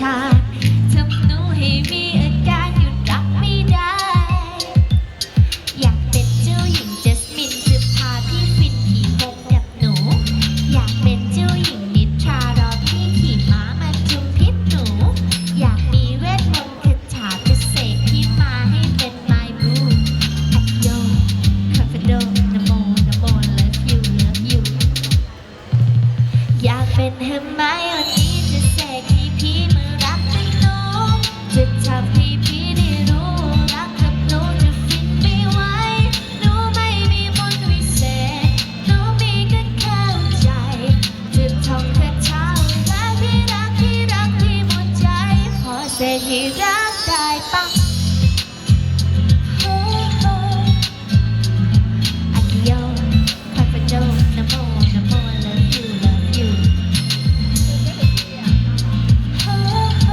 ชาทำหนูให้มีอาการหยุดรักไม่ได้ อยากเป็นเจ้าหญิงจัสมินจะพาพี่ฟินขี่กบกับหนู อยากเป็นเจ้าหญิงนิทรารอพี่ขี่ม้ามาจุมพิษหนู อยากมีเวทมนต์คาถาจะเสกพี่มาให้เป็นไมบูอัดโดคาเฟโดนะโมนะโมเลิฟยูเลิฟยูอยากเป็นเฮมไม ได้ปะโอ้โหอากิโยคาเฟโดนะโมนะโม love you love you อ้โห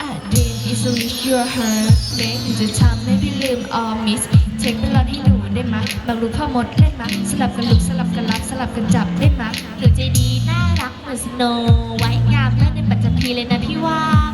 อาจเรียน is a wish your heart เพลงที่จะทำให้พี่ลืม all miss เช็คเวลาให้หนู ได้มะบางรูปพ่อมดเล่นมะสลับกันลุกสลับกันรับสลับกันจับได้มะหนูใจดีน่ารักเหมือนสโนไว้งามเลิศในปัจจุบันเลยนะพี่ว่า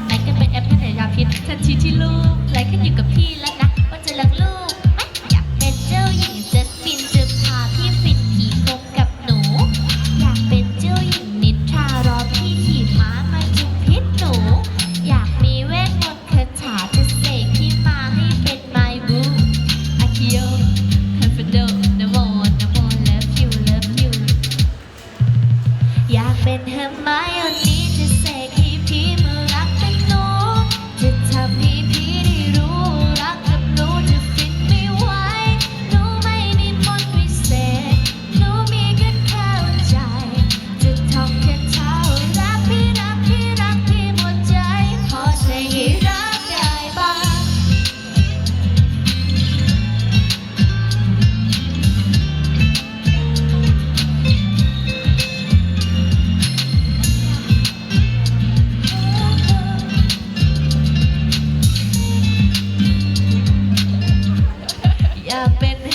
นะโม la pena.